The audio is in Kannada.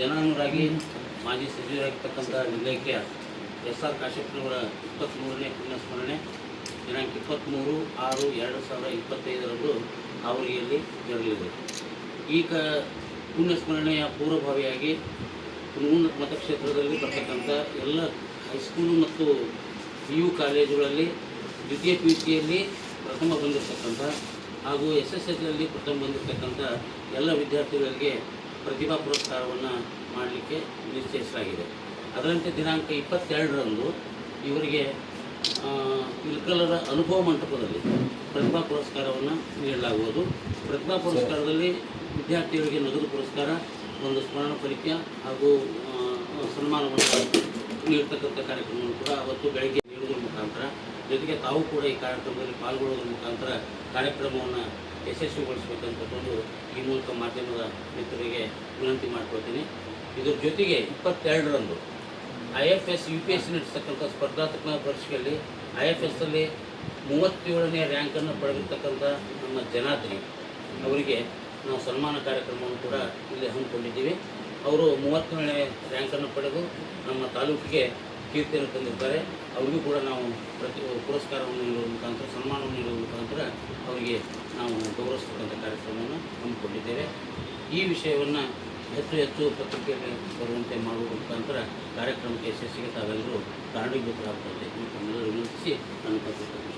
ಜನಾನುರಾಗಿ ಮಾಜಿ ಸಚಿವರಾಗಿರ್ತಕ್ಕಂಥ ನಿಲಯಕ್ಕೆ ಎಸ್ ಆರ್ ಕಾಶಪ್ಪನವರ ಇಪ್ಪತ್ತ್ಮೂರನೇ ಪುಣ್ಯಸ್ಮರಣೆ ದಿನಾಂಕ ಇಪ್ಪತ್ತ್ಮೂರು ಆರು ಎರಡು ಸಾವಿರ ಇಪ್ಪತ್ತೈದರಂದು ಹಾವರಿಯಲ್ಲಿ ಜರುಗಲಿದೆ. ಈ ಕ ಪುಣ್ಯಸ್ಮರಣೆಯ ಪೂರ್ವಭಾವಿಯಾಗಿ ಕುನೂನ್ ಮತಕ್ಷೇತ್ರದಲ್ಲಿ ಬರ್ತಕ್ಕಂಥ ಎಲ್ಲ ಹೈಸ್ಕೂಲು ಮತ್ತು ಪಿ ಯು ಕಾಲೇಜುಗಳಲ್ಲಿ ದ್ವಿತೀಯ ಪಿ ಯು ಸಿಯಲ್ಲಿ ಪ್ರಥಮ ಬಂದಿರತಕ್ಕಂಥ ಹಾಗೂ ಎಸ್ ಎಸ್ ಎಲ್ ಪ್ರಥಮ ಬಂದಿರತಕ್ಕಂಥ ಎಲ್ಲ ವಿದ್ಯಾರ್ಥಿಗಳಿಗೆ ಪ್ರತಿಭಾ ಪುರಸ್ಕಾರವನ್ನು ಮಾಡಲಿಕ್ಕೆ ನಿಶ್ಚಯಿಸಲಾಗಿದೆ ಅದರಂತೆ ದಿನಾಂಕ ಇಪ್ಪತ್ತೆರಡರಂದು ಇವರಿಗೆ ಇಲ್ಕಲರ ಅನುಭವ ಮಂಟಪದಲ್ಲಿ ಪ್ರತಿಭಾ ಪುರಸ್ಕಾರವನ್ನು ನೀಡಲಾಗುವುದು. ಪ್ರತಿಭಾ ಪುರಸ್ಕಾರದಲ್ಲಿ ವಿದ್ಯಾರ್ಥಿಗಳಿಗೆ ನಗದು ಪುರಸ್ಕಾರ, ಒಂದು ಸ್ಮರಣ ಪರಿಚಯ ಹಾಗೂ ಸನ್ಮಾನವನ್ನು ನೀಡ್ತಕ್ಕಂಥ ಕಾರ್ಯಕ್ರಮವನ್ನು ಕೂಡ ಅವತ್ತು ಬೆಳಗ್ಗೆ ನೀಡುವುದರ ಮುಖಾಂತರ, ಜೊತೆಗೆ ತಾವು ಕೂಡ ಈ ಕಾರ್ಯಕ್ರಮದಲ್ಲಿ ಪಾಲ್ಗೊಳ್ಳುವುದರ ಮುಖಾಂತರ ಕಾರ್ಯಕ್ರಮವನ್ನು ಯಶಸ್ವಿಗೊಳಿಸಬೇಕಂತ ಒಂದು ಈ ಮೂಲಕ ಮಾಧ್ಯಮದ ಮಿತ್ರರಿಗೆ ವಿನಂತಿ ಮಾಡ್ಕೊಳ್ತೀನಿ. ಇದರ ಜೊತೆಗೆ ಇಪ್ಪತ್ತೆರಡರಂದು I F S, U P S C ನಡೆಸ್ತಕ್ಕಂಥ ಸ್ಪರ್ಧಾತ್ಮಕ ಪರೀಕ್ಷೆಯಲ್ಲಿ ಐ ಎಫ್ ಎಸ್ ಅಲ್ಲಿ ಮೂವತ್ತೇಳನೇ ರ್ಯಾಂಕನ್ನು ಪಡೆದಿರ್ತಕ್ಕಂಥ ನಮ್ಮ ಜನಾದ್ರಿ ಅವರಿಗೆ ನಾವು ಸನ್ಮಾನ ಕಾರ್ಯಕ್ರಮವನ್ನು ಕೂಡ ಇಲ್ಲಿ ಹಮ್ಮಿಕೊಂಡಿದ್ದೀವಿ. ಅವರು ಮೂವತ್ತೇಳನೇ ರ್ಯಾಂಕನ್ನು ಪಡೆದು ನಮ್ಮ ತಾಲೂಕಿಗೆ ಕೀರ್ತಿಯನ್ನು ತಂದಿರ್ತಾರೆ. ಅವರಿಗೂ ಕೂಡ ನಾವು ಪ್ರತಿ ಪುರಸ್ಕಾರವನ್ನು ನೀಡುವ ಮುಖಾಂತರ ಸನ್ಮಾನವನ್ನು ನೀಡುವ ಮುಖಾಂತರ ಅವರಿಗೆ ನಾವು ಗೌರವಿಸ್ತಕ್ಕಂಥ ಕಾರ್ಯಕ್ರಮವನ್ನು ಹಮ್ಮಿಕೊಂಡಿದ್ದೇವೆ ಈ ವಿಷಯವನ್ನು ಹೆಚ್ಚು ಹೆಚ್ಚು ಪತ್ರಿಕೆಗೆ ಬರುವಂತೆ ಮಾಡುವ ಮುಖಾಂತರ ಕಾರ್ಯಕ್ರಮಕ್ಕೆ ಯಶಸ್ಸಿಗೆ ತಾವೆಲ್ಲರೂ ಕಾರಣೀಭೂತರಾಗ್ತದೆ ತಮ್ಮೆಲ್ಲರೂ ವಿನಂತಿಸಿ ನನ್ನ ಪತ್ರಿಕೆ